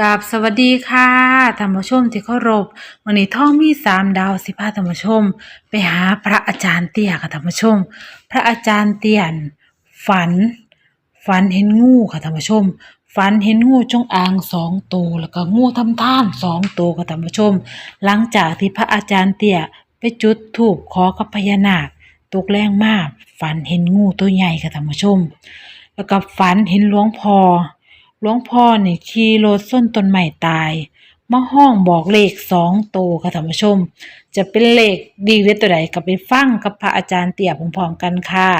กับสวัสดีค่ะท่านผู้ชมที่เคารพวันนี้ท่องมีสามดาวสิพาท่านผู้ชม ไปหาพระอาจารย์เตี้ยค่ะท่านผู้ชม พระอาจารย์เตี้ยน ฝัน ฝันเห็นงูค่ะท่านผู้ชม ฝันเห็นงูจงอางสองตัวแล้วก็งูทำท่านสองตัวค่ะท่านผู้ชม หลังจากที่พระอาจารย์เตี้ยไปจุดธูปขอกับพญานาคตกแรงมาก ฝันเห็นงูตัวใหญ่ค่ะท่านผู้ชม แล้วก็ฝันเห็นหลวงพ่อ หลวงพ่อนี่ขี่รถส้นต้นไม้ตาย มาห้องบอกเลขสองโตวค่ะท่านผู้ชม จะเป็นเลขดีหรือตัวใดก็ไปฟังกับพระอาจารย์เตี่ยพร้อมๆกันค่ะ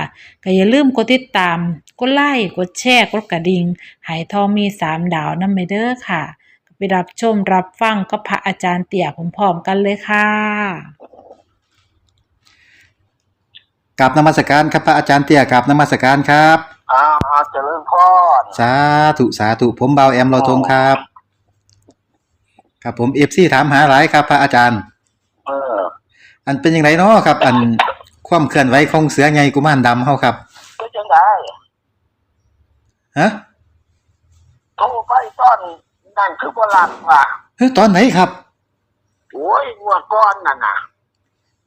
ก็อย่าลืมกดติดตาม กดไลค์กดแชร์กดกระดิ่งใหายทองมีสามดาวนั่นไปเด้อค่ะก็ไปรับชมรับฟังกับพระอาจารย์เตี่ยพร้อมๆกันเลยค่ะกับนมัสการครับพระอาจารย์เตี้ยกับนมัสการครับ อ่า เจริญพรสาธุสาธุผมเบาแอมเราทงครับ ครับผมเอฟซีถามหาหลายครับ พระอาจารย์ เออ อันเป็นยังไงเนาะครับ อันความเคลื่อนไหวของเสือไงกุมารดำเฮาครับก็จังได้ฮะโทรไปตอนนั่นคือโบราณว่าเฮ้ยตอนไหนครับโอ้ยงวดก้อนน่ะนะ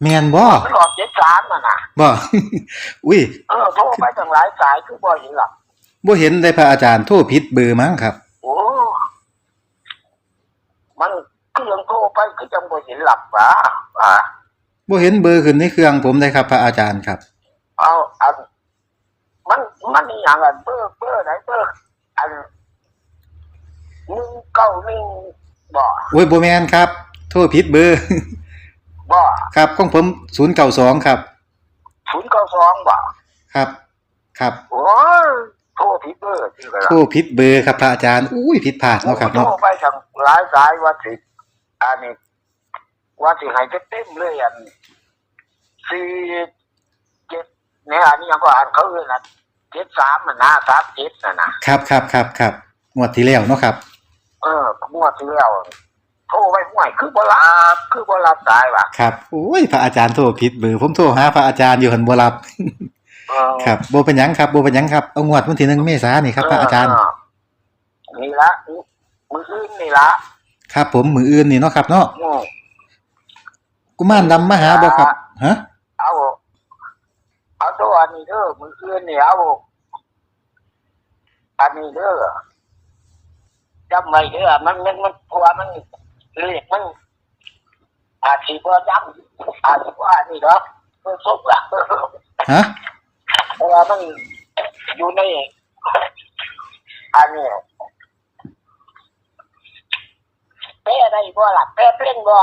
แมนบ่มันหลอกเจ็ดสามน่ะนะบ่อุ้ยเออโทรไปตั้งหลายสายคือบ่เห็นหรอก บ่เห็นได้พระอาจารย์โทรผิดเบอร์มั้งครับ โอ้ มันเครื่องโทรไปคือจังบ่เห็นหลับว่ะอ่าบ่เห็นเบอร์ขึ้นในเครื่องผมได้ครับ พระอาจารย์ครับเอาอันมันมันอหย่างอันเบอร์เบอร์ไหนเบอร์อันหนึ่งเก้าหนึ่งบ่โอ้ยบ่แม่นครับ โทรผิดเบอร์ บ่ครับของผม092ครับ ศูนย์เก้าสองบ่ครับ ครับ โอ้ย โทรผิดเบอร์ที่กระโทรผิดเบอร์ครับพระอาจารย์ อุ้ยผิดพลาดเนาะครับโทเนาะ รไปทางหลายสายว่าสิอันนี้ว่าสิให้เต็มๆเลยอันสี่เจ็ดเนี่ยอันนี้ยังก็อ่านเขาเลยนะเจ็ดสามนะสามเจ็ดนะนะครับครับครับครับงวดที่แล้วเนาะครับ เอองวดที่แล้วโทรไปห่วยคือบ่รับคือบ่รับสายว่ะ ครับ โอ้ย พระอาจารย์โทรผิดเบอร์ ผมโทรหาพระอาจารย์อยู่หันบ่รับเออ ครับบ่เป็นหยังครับบ่เป็นหยังครับเอางวดวันที่หนึ่งเมษายนนี่ครับพระอาจารย์เนี่ละมืออื่นนี่ละครับ ผมมืออื่นนี่เนาะครับเนาะอืมกุมารดำมาหาบ่ครับฮะเอาเอาตัวอันนี้เด้อมืออื่นนี่เอาอันนี้เด้อจำไว้เด้อมันมันมันเพราะว่ามันเลขมันอาจสิบ่จำอาจสิว่านี่เนาะเพื่อซบละฮะ เพราะว่ามันอยู่ในอันนี้แป้ได้บ่ล่ะแป้เป็นบ่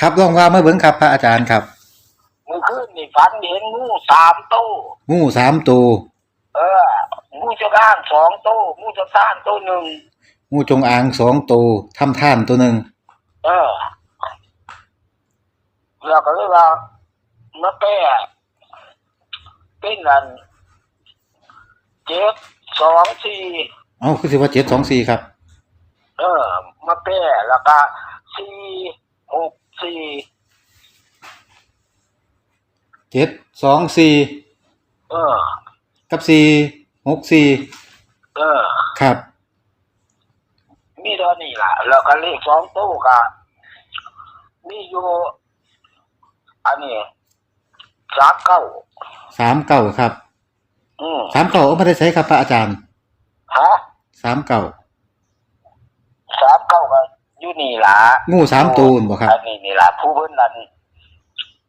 ครับลองว่ามาเบิ่งครับพระอาจารย์ครับมือคืนนี่ฝันเห็นงูสามตู้งูสามตัวเอองูจะร่างสองตู้งูจะสร้างตู้หนึ่งงูจงอางสองตัวทำท่านตัวหนึ่งเออเราก็เลยว่ามาแก้ เป็นอันเจ็ดสองสี่เอ้าคือสิว่าเจ็ดสองสี่ครับ เออ มาแก้แล้วก็สี่หกสี่เจ็ดสองสี่เออ กับสี่หกสี่เออ ครับ มีตอนนี้ล่ะ แล้วก็เลขสองตู้ก็มีอยู่อันนี้ สามเก้าสามเก่าครับ อืมสามเก่าเอามาได้ใช้ครับพระอาจารย์ฮะสามเก่าสามเก้าก็อยู่นี่ล่ะงูสามตัวนั่นบ่ครับ อันนี้นี่ล่ะผู้เพิ่นนั้น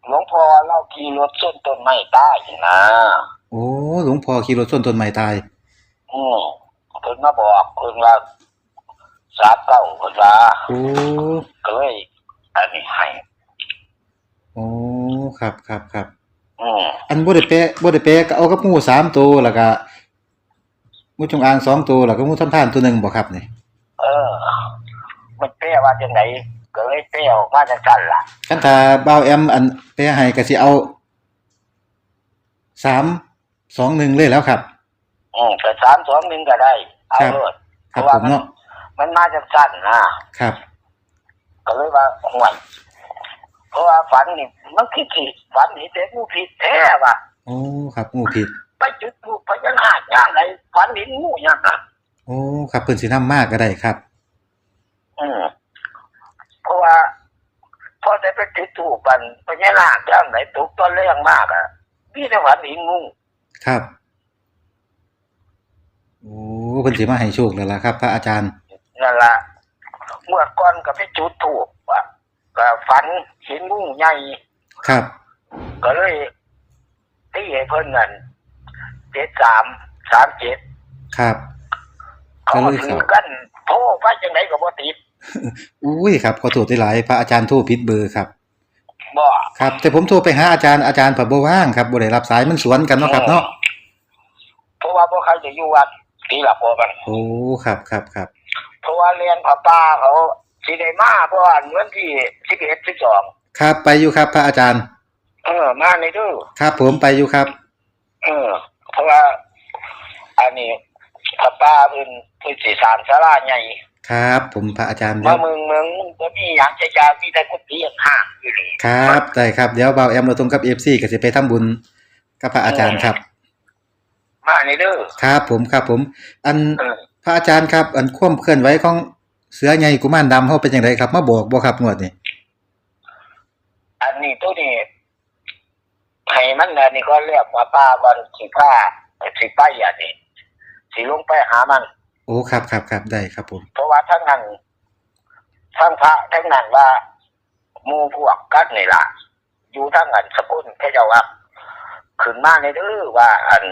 หลวงพ่อเล่าขี่รถส้นต้นไม้ใต้นะโอ้หลวงพ่อขี่รถชนต้นไม้ตาย อืมเพิ่นมาบอกเพิ่นว่าสามเก้าเพิ่นว่าโอ้ก็เลยอันนี้ให้โอ้ครับครับครับ อืมอันบ่ได้แปะบ่ได้แปะก็เอากับงูสามตัวแล้วก็งูจงอางสองตัวแล้วก็งูทำท่านตัวหนึ่งบ่ครับนี่เออ มันแปลว่าจังไดก็เลยแปลออกมาจังซั่นล่ะคันถ้าบ่าวแอม อันแปะให้ก็สิเอาสามสองหนึ่งเลยแล้วครับอืมแต่สามสองหนึ่งก็ได้ เอาครับ เลยครับเพาะว่าผมเนาะมันมาจากสั้นนะครับ ก็เลยว่าห่วย เพราะว่าฝันนี่มันขี้ผิดฝันนี่เแต่งูผิดแท้ว่ะโอ้ครับงูผิด ไปจุดงูพญานาคย่างไรฝันนี่งูย่างอะโอ้ครับเพิ่นสิน้ามากก็ได้ครับ อืมเพราะว่าพอได้ไปจุดถูกบันไพญานาคย่างไรตกตอนแรงมากอะพี่ในฝันนี่งูครับโอ้เพิ่นสิมาให้โชคแล้วล่ะครับ พระอาจารย์นั่นละเมื่อก่อนก็ไปจุดถูก ฝันเห็นงูใหญ่ครับ ก็เลยที่ให้เพิ่นเงินเจ็ดสามสามเจ็ดครับเขาก็ถือกันโทรไปจังไหนก็บ่ติดอุ้ยครับขอโทษหลายๆพระอาจารย์โทรผิดเบอร์ครับบ่ครับ แต่ผมโทรไปหาอาจารย์อาจารย์เพิ่นบ่ว่างครับบ่ได้รับสายมันสวนกันเนาะครับเนาะเพราะว่าพวกเขาจะอยู่วัดที่หลับพอกันโอ้ครับครับครับเพราะว่าเรียนผ้าป่าเขา สิได้มาเพราะว่าเมื่อที่สิบเอ็ดสิบสองครับไปอยู่ครับ พระอาจารย์ เออ มาในเด้อครับผมไปอยู่ครับ เออ เพราะว่า อันนี้ผ้าป่าเพิ่นเพิ่นสิสร้างศาลาใหญ่ครับ ผมพระอาจารย์เดี๋มายวเมืองเมืองบ่มีหยังจะยามีแต่กุฏิห่างอยู่นี่ครับได้ครับเดี๋ยวเบาแอมเราตรงกับ FC ก็สิไปทำบุญกับพระอาจารย์ครับมาในเด้อครับผมครับผม อันเออ พระอาจารย์ครับ อันความเคลื่อนไหวของ เสือใหญ่กุมารดำเฮาเป็นจังไดครับ มาบอกบ่ครับงวดนี้อันนี้ตัวนี้ให้มันอันนี้ก็เรียกว่าป้าก่อนสิผ้าสิไปอันนี้สิลงไปหามัน โอ้ครับครับครับได้ครับผมเพราะว่าทั้งนั้นทั้งพระทั้งนั้นว่าหมู่พวกกันนี่ล่ะ อยู่ทั้งนั้นสกุลแค่เจ้าว่าขึ้นมาในเด้อว่า อัน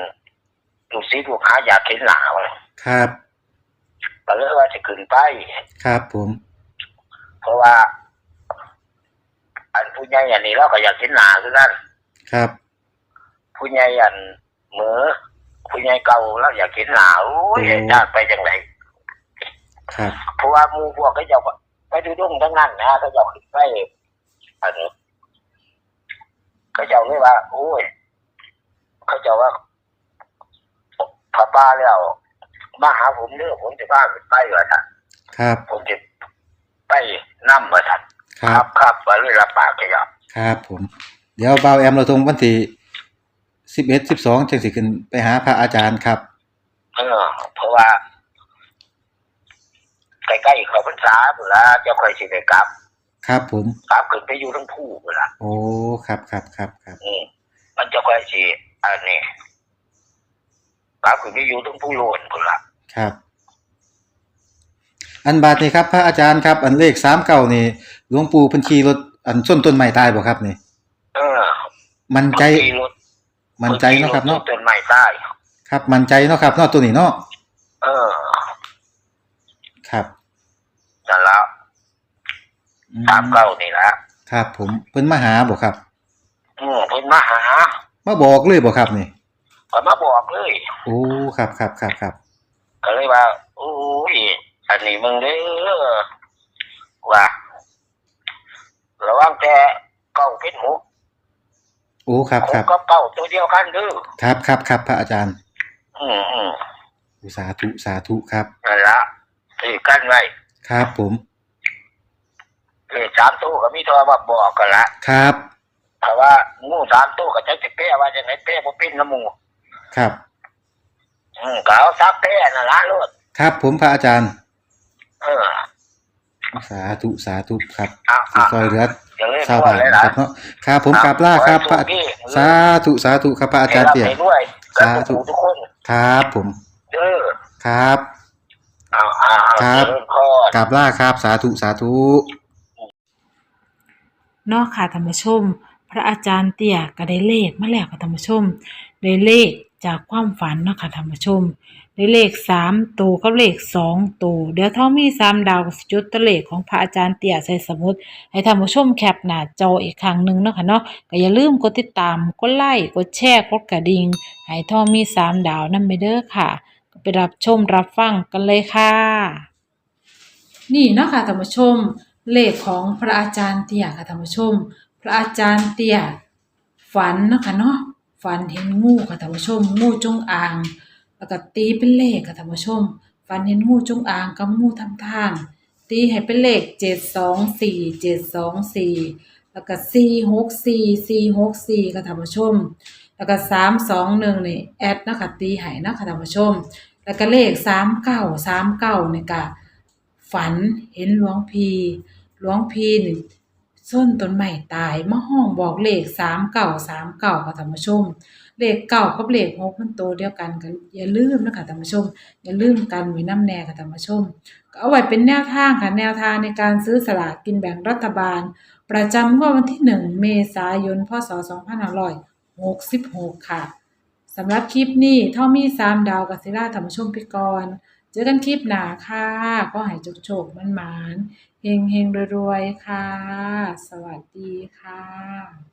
ลูกศิษย์ลูกหาอยากเห็นหนาวะครับ ก็เลยว่าจะขึ้นไป ครับผม เพราะว่า อันผู้ใหญ่อันนี้เราก็อยากเห็นหนาคือกันครับ ผู้ใหญ่อันเหมือผู้ใหญ่เก่าเราอยากเห็นหนาโอ้ยจ้างไปจังไรครับเพราะว่าหมูพวกเขาเจ้าก็ไปดูดุ้งทั้งนั้นนะเขาเจ้าขึ้นไปอันนี้เขาเจ้าเลยว่า โอ้ยเขาเจ้าว่าพอป้าแล้ว มาหาผมเด้อผมจะพาขึ้นไปว่าท่านครับ ผมจะไปนั่มว่าท่านครัครับ บครับว่าเลยรับปากเขาเจ้าครับผม เดี๋ยวเบาแอมเราตรงวันที่11 12จังสิขึ้นไปหาพระอาจารย์ครับ เออเพราะว่าใกล้ๆเขาพรรษาเวลาเจ้าค่อยสิได้กลับครับผม กลับขึ้นไปอยู่ทั้งผู้เวลา โอ้ ครับครับครับครับ อืมมันจะค่อยสิอันนี้ กลับขึ้นไปอยู่ทั้งผู้โลนพุ่นละครับ อันบาทนี่ครับ พระอาจารย์ครับ อันเลข39นี่หลวงปู่เพิ่นขี่รถอันส้นต้นไม้ตายบ่ครับนี่ เออมันใจบางทีรถมันใจเนาะครับเนาะต้นไม้ใต้ครับ มันใจเนาะครับเนาะตัวนี้เนาะเออครับนั่นละอืมตามเก้านี่ละครับ ผมเพิ่นมาหาบ่ครับ อืมเพิ่นมาหามาบอกเลยบ่ครับนี่ ก็มาบอกเลยโอ้ครับครับครับครับก็เลยว่าโอ้ยอันนี้มึงเด้อว่าระวังแต่เก้าเป็นหกโอ้ครับหครักบก็เก้าตัวเดียวกันเด้อครับครับครับพระอาจารย์ อืมอืมอุสาธุสาธุครับนั่นละถือกันไว้ครับผมเลขสามตัวก็มีโทรมาบอกกันละครับเพราะว่างูสามตัวก็จะจะเป้ว่าจะไหนเป้บ่เป็นน้ำหมู ครับ อืมก็เอาซับเป้นั่นละลูกครับผมพระอาจารย์ เออ สาธุสาธุครับเอาสิเอาซอยเหลืออย่าเล่นชาวด้วบ้ายนเลยนะนะครับเนาะครับผมกราบลาครับพระสาธุสาธุครับพระอาจารย์เตี้ยให้บด้วยกับสาธุทุกทุกคนครับผมเด้อครับ เอาเอาเอาครับ เจญพร กราบลาครับสาธุสาธุ เนาะค่ะท่านผู้ชม พระอาจารย์เตี้ยก็ได้เลขมาแล้วค่ะท่านผู้ชมได้เลข จากความฝันเนาะค่ะท่านผู้ชมได้เลขสามตัวกับเลขสองตัวเดี๋ยวท้องมีสามดาวก็สิจุดตัวเลขของพระอาจารย์เตี้ยใส่สมุดให้ท่านผู้ชมแคปหน้าจออีกครั้งหนึ่งเนาะค่ะเนาะก็อย่าลืมกดติดตามกดไลค์กดแชร์กดกระดิ่งให้ท้องมีสามดาวนั่นไปเด้อค่ะก็ไปรับชมรับฟังกันเลยค่ะ นี่เนาะค่ะท่านผู้ชม เลขของพระอาจารย์เตี้ยค่ะท่านผู้ชม พระอาจารย์เตี้ยฝันเนาะคะเนาะ ฝันเห็นงูค่ะท่านผู้ชม งูจงอาง แล้วก็ตีเป็นเลขค่ะท่านผู้ชม ฝันเห็นงูจงอางกับงูทำทาน ตีให้เป็นเลขเจ็ดสองสี่เจ็ดสองสี่แล้วก็สี่หกสี่สี่หกสี่ค่ะท่านผู้ชม แล้วก็สามสองหนึ่งนี่แอดนะคะตีให้นะคะท่านผู้ชม แล้วก็เลขสามเก้าสามเก้านี่ก็ฝันเห็นหลวงพีหลวงพีนี่ ส้นต้นไม้ตายมาห้องบอกเลขสามเก่าสามเก่าค่ะท่านผู้ชม เลขเก่ากับเลขหกมันโตเดียวกันก็อย่าลืมนะคะท่านผู้ชม อย่าลืมกันไว้น้ำแน่ค่ะท่านผู้ชมก็เอาไว้เป็นแนวทางค่ะแนวทางในการซื้อสลากกินแบ่งรัฐบาล ประจำวดวันที่1เมษายนพศ2566ค่ะสำหรับคลิปนี้เท่ามีสามดาวกับศิลาธรรมชมพิกร เจอกันคลิปหน้าค่ะ ก็หายจกโฉกมันหมานเฮงเฮงรวยๆ ค่ะ สวัสดีค่ะ